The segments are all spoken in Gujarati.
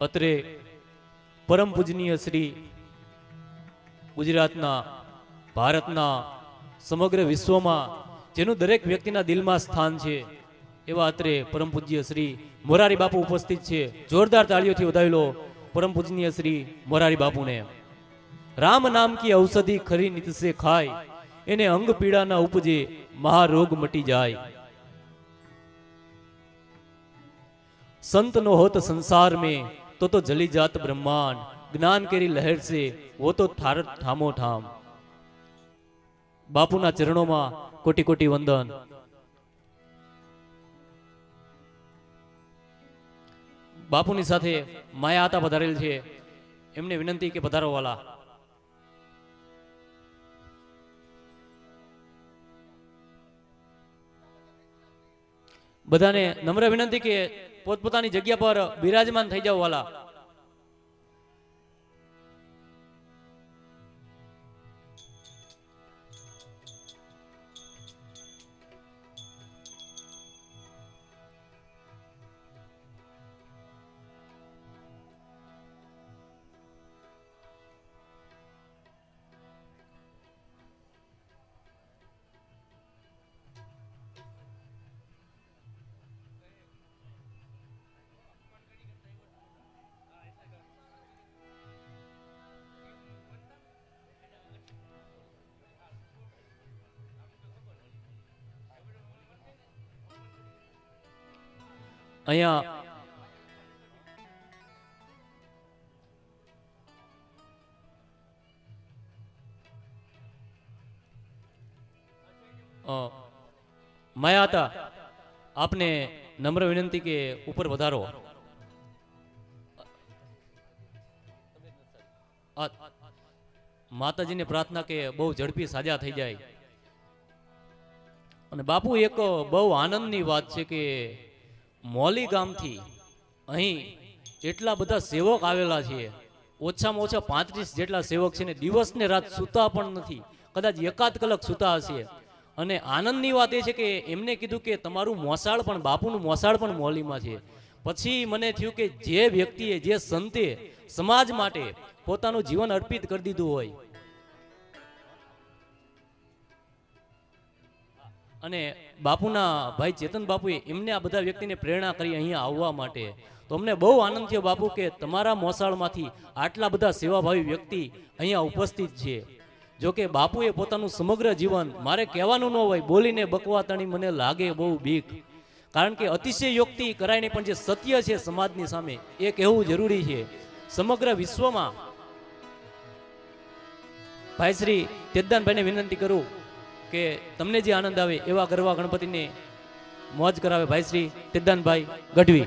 અત્રે પરમ પૂજનીય શ્રી ગુજરાતના, ભારતના, સમગ્ર વિશ્વમાં, જેનું દરેક વ્યક્તિના દિલમાં સ્થાન છે, એવા અત્રે પરમ પૂજ્ય શ્રી મોરારી બાપુ ઉપસ્થિત છે. જોરદાર તાળીઓથી વધાવેલો પરમ પૂજનીય શ્રી મોરારી બાપુને. રામ નામ કી ઔષધિ ખરી નીતસે ખાય, એને અંગ પીડાના ઉપજે મહારોગ મટી જાય. સંત નો હોત સંસાર મેં તો તો જલી જાત બ્રહ્માંડ, જ્ઞાન કેરી લહેર છે વો તો થાર ઠામો ઠામ બાપુના ચરણોમાં કોટી કોટી વંદન. બાપુની સાથે માયા આતા પધારેલ છે. એમને વિનંતી કે પધારો વાલા. બધાને નમ્ર વિનંતી કે પોતપોતાની જગ્યા પર બિરાજમાન થઈ જાવ વાલા. અહીંયા માયા હતા આપને નમ્ર વિનંતી કે ઉપર વધારો. માતાજીને પ્રાર્થના કે બહુ ઝડપી સાજા થઈ જાય. અને બાપુ એક બહુ આનંદની વાત છે કે મોલી ગામથી અહીં એટલા બધા સેવક આવેલા છે, ઓછામાં ઓછા પાંત્રીસ જેટલા સેવક છે ને દિવસ ને રાત સૂતા પણ નથી, કદાચ એકાદ કલાક સૂતા હશે. અને આનંદની વાત એ છે કે એમને કીધું કે તમારું મોસાળ પણ, બાપુનું મોસાળ પણ મોલીમાં છે. પછી મને થયું કે જે વ્યક્તિએ, જે સંતે સમાજ માટે પોતાનું જીવન અર્પિત કરી દીધું હોય અને બાપુના ભાઈ ચેતન બાપુએ એમને આ બધા વ્યક્તિને પ્રેરણા કરી અહીંયા આવવા માટે. તો અમને બહુ આનંદ થયો બાપુ કે તમારા મોસાળમાંથી આટલા બધા સેવાભાવી વ્યક્તિ અહીંયા ઉપસ્થિત છે. જો કે બાપુએ પોતાનું સમગ્ર જીવન મારે કહેવાનું ન હોય, બોલીને બકવાતાની મને લાગે બહુ બીક. કારણ કે અતિશય યોક્તિ કરાઈને પણ જે સત્ય છે સમાજની સામે, એ કહેવું જરૂરી છે. સમગ્ર વિશ્વમાં ભાઈ શ્રી તેજદાનભાઈને વિનંતી કરું કે તમને જે આનંદ આવે એવા ગરવા ગણપતિને મોજ કરાવે ભાઈ શ્રી તેજદાનભાઈ ગઢવી.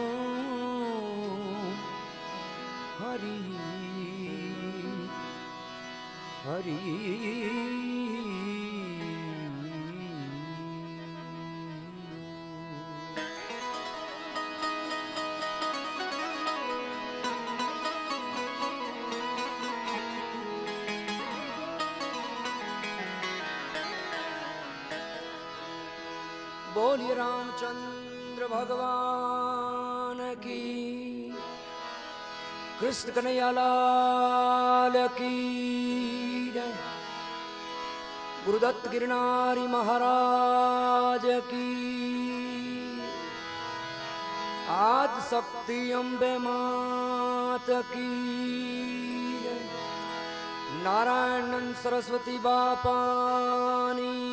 बोलिए रामचंद्र भगवान की कृष्ण कन्हैयालाल की गुरुदत्त गिरनारी महाराज की आद शक्ति अम्बे मात की नारायण सरस्वती बापानी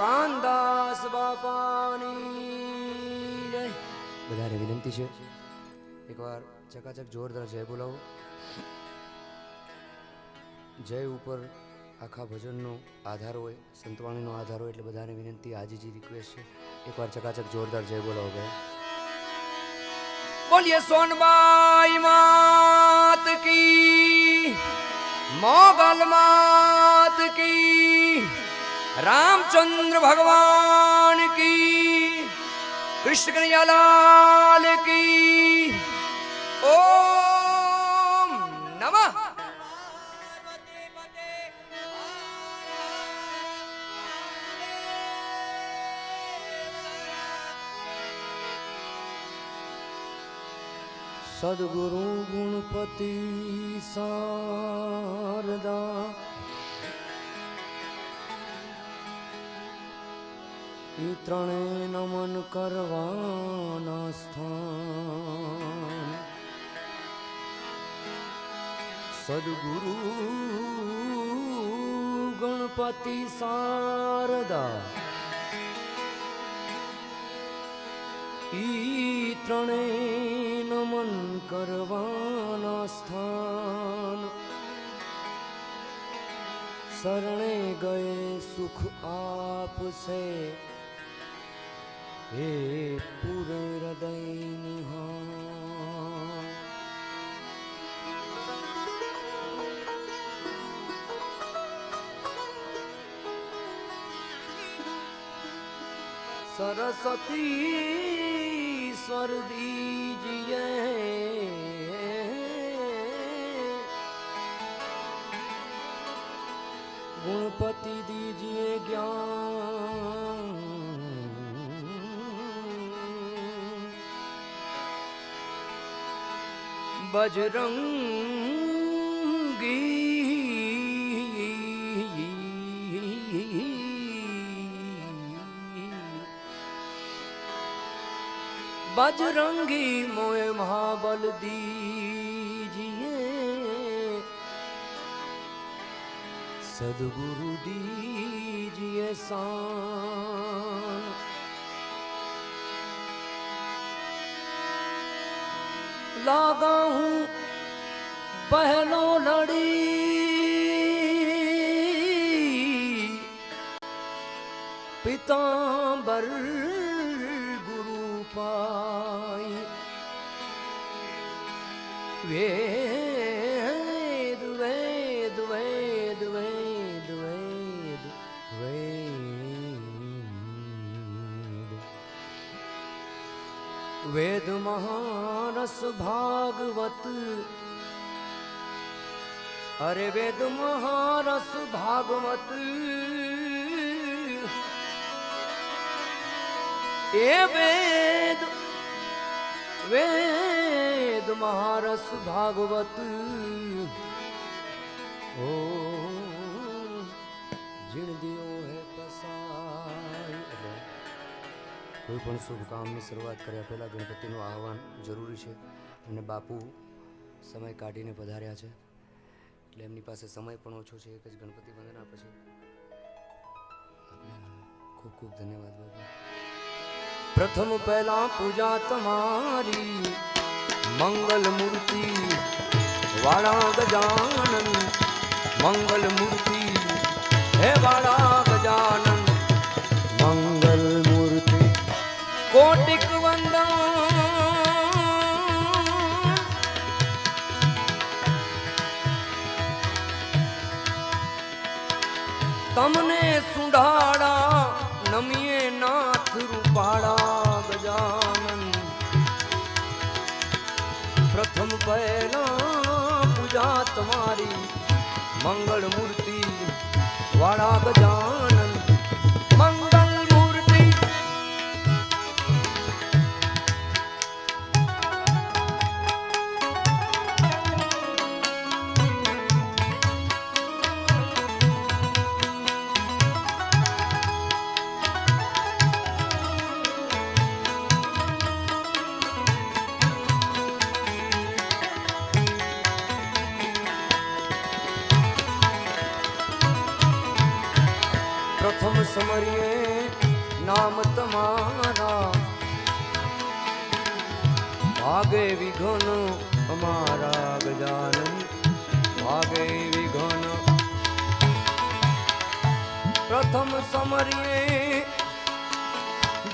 કાનદાસ બાપાની જય. બધાને વિનંતી છે. એકવાર ચકાચક જોરદાર જય બોલાવો. જય ઉપર આખા ભજનનો આધાર હોય સંતવાણીનો આધાર હોય એટલે બધાને વિનંતી આજીજી રિક્વેસ્ટ છે. એકવાર ચકાચક જોરદાર જય બોલાવો ભાઈ બોલીએ સોનબાઈ માત કી મોગલ માત કી રામચંદ્ર ભગવાન કી કૃષ્ણ કનૈયાલાલ કી ઓમ નમઃ સદગુરુ ગુણપતિ શારદા ત્રણે નમન કરવાના સ્થાન. સદગુરુ ગણપતિ શારદા, ઈ ત્રણે નમન કરવાના સ્થાન. શરણે ગયે સુખ આપશે. હે પુર હૃદયની હો. સરસ્વતી સ્વરદીજીએ ગુણપતિ દીજીએ જ્ઞાન બજરંગી બજરંગી મોએ મહાબલ દીજીએ સદગુરુ દીજીએ સા લાગા હું પહેલો લડી પિતાંબર ગુરુ પાઈ વેદ વેદ વેદ વેદ વેદ. વેદ મહા માનસ ભાગવત. હરે વેદ મહારસ ભાગવત. એ વેદ વેદ મહારસ ભાગવત. ઓ કોઈ પણ શુભ કામની શરૂઆત કર્યા પહેલાં ગણપતિનું આહવાન જરૂરી છે અને બાપુ સમય કાઢીને પધાર્યા છે. એટલે એમની પાસે સમય પણ ઓછો છે, એક જ ગણપતિ વંદના પછી. ખૂબ ખૂબ ધન્યવાદ બાપુ. પ્રથમ પહેલા પૂજા તમારી, મંગલ મૂર્તિ, વાળા ગજાનન, મંગલ મૂર્તિ, હે વાળા ગજાનન. તમને સુંઢાડા નમીએ નાથ રૂપાળા ગજાનન. પ્રથમ પહેલા પૂજા તમારી મંગળ મૂર્તિ વાળા ગજાનન. સમરીએ નામ તમારા ભાગે વિઘન અમારા ગજાનન ભાગે વિઘન પ્રથમ સમરીએ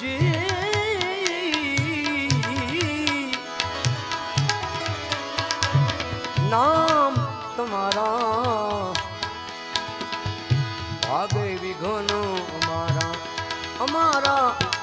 જી નામ તમારા વિઘ્નો અમારા અમારા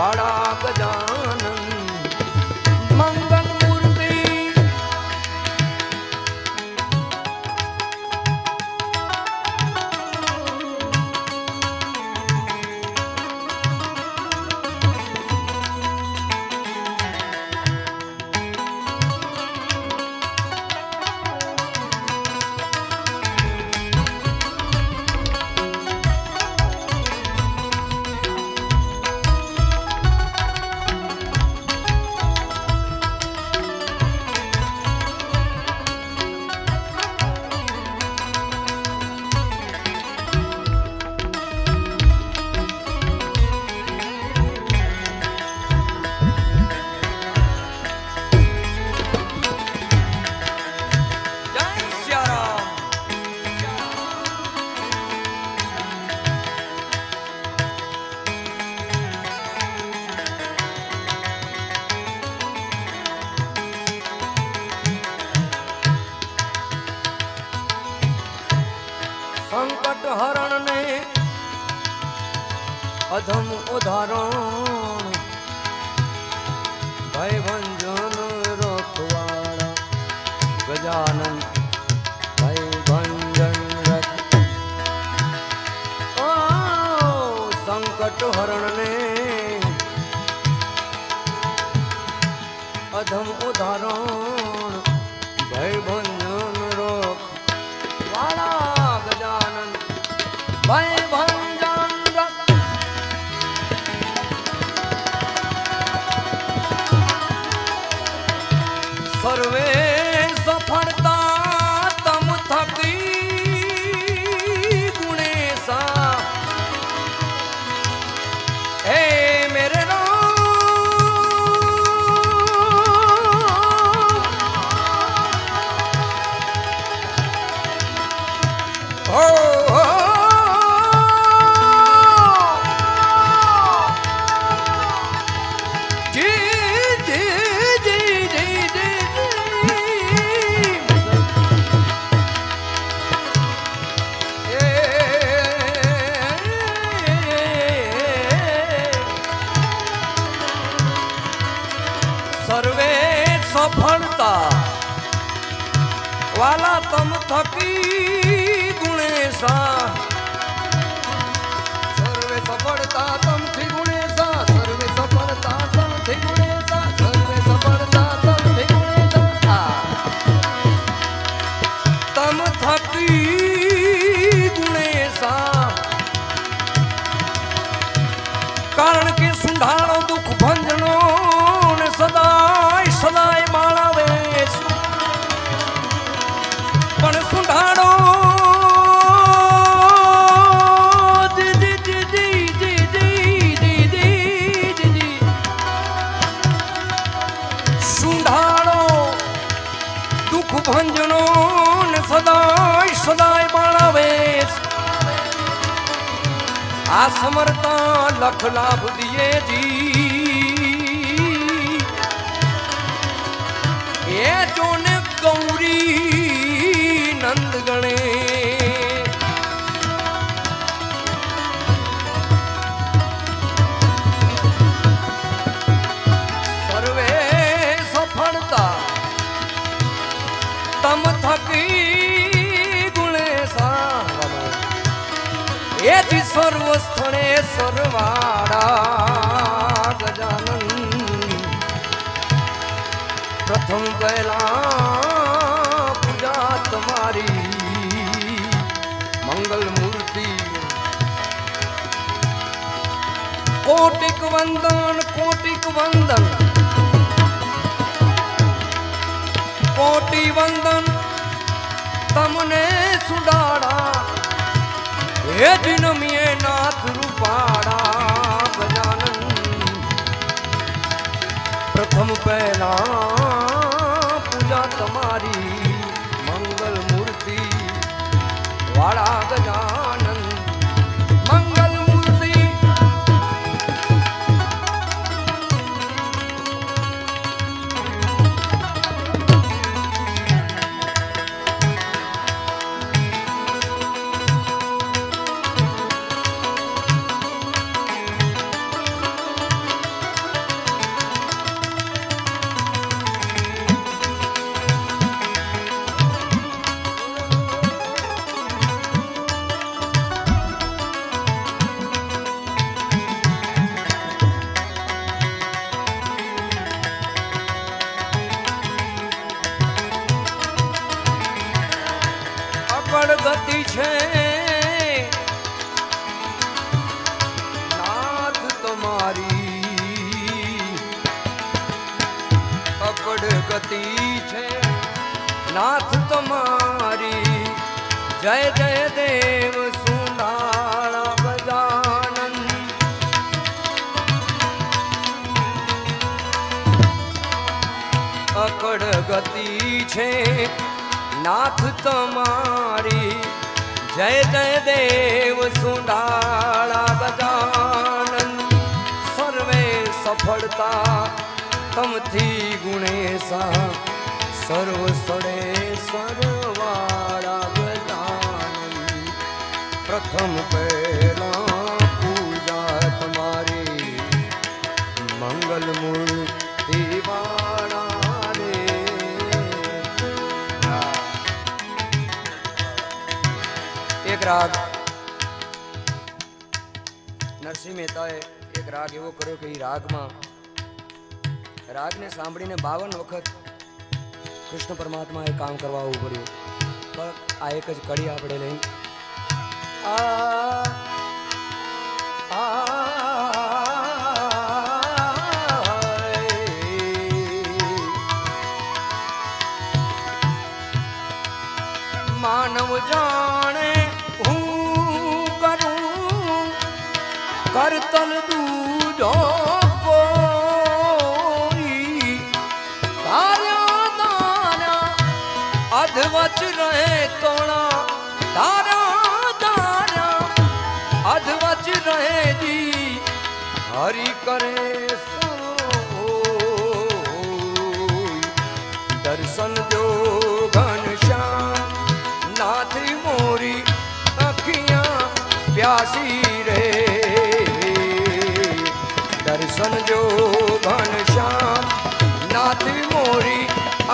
વાળા ગજાનન. હરણને પ્રથમ પહેલા પૂજા તમારી. મંગલ મૂર્તિ. કોટિક વંદન કોટિક વંદન. કોટી વંદન તમને સુડાડા. હે જિનમીએ નાથ રૂપાડા ગજાનન. પ્રથમ પહેલા વાળા ગજાનન મંગલ જય જય દેવ સુનાળા ગજાનન અકડ ગતિ છે નાથ તમારી. જય જય દેવ સુંડાળા ગજાનન સર્વે સફળતા તમથી ગુણેશા. સર્વ સડે સરવાળા પ્રથમ પહેલા પૂજા તમારી. મંગલ મૂર્તિ એક રાગ. નરસિંહ મહેતાએ એક રાગ એવો કર્યો કે એ રાગમાં, રાગને સાંભળીને બાવન વખત કૃષ્ણ પરમાત્માએ કામ કરવા આવવું પડ્યું. પણ આ એક જ કડી આપણે લઈ આ માનવ જાણે હું કરું કરતલ તાર્યા અધવચ રહે તોણા તારા હરી કરે દર્શન જો ઘનશ્યામ નાથી મોરી અખિયા પ્યાસી રે. દર્શન જો ઘનશ્યામ નાથી મોરી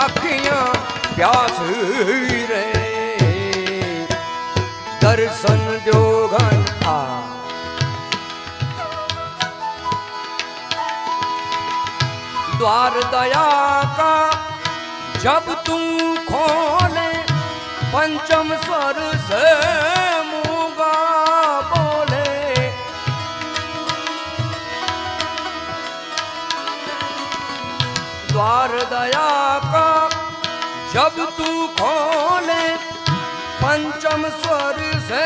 અખિયા પ્યાસી રે. દર્શન જો ઘન द्वार दया का जब तू खोले पंचम स्वर से मूंगा बोले द्वार दया का जब तू खोले पंचम स्वर से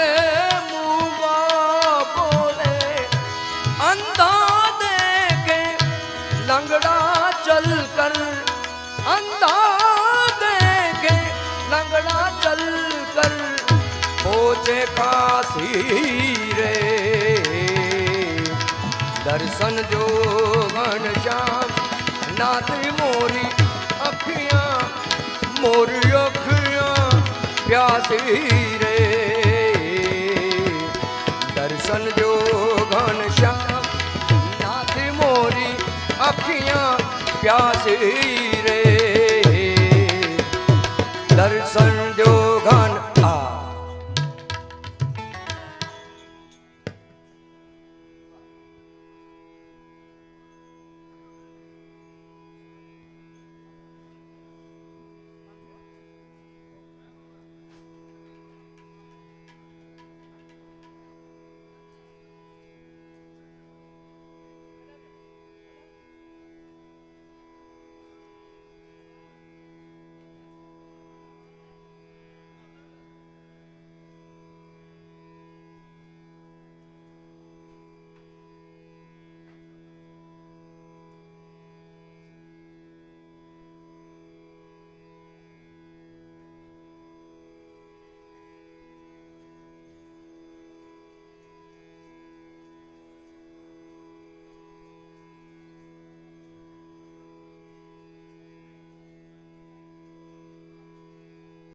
પહોંચે કાશી રે દર્શન જો ઘનશ્યામ નાથ મોરી અખિયા મોરી અખિયા પ્યાસી રે દર્શન જો ઘનશ્યામ નાથ મોરી અખિયા પ્યાસી રે દર્શન જો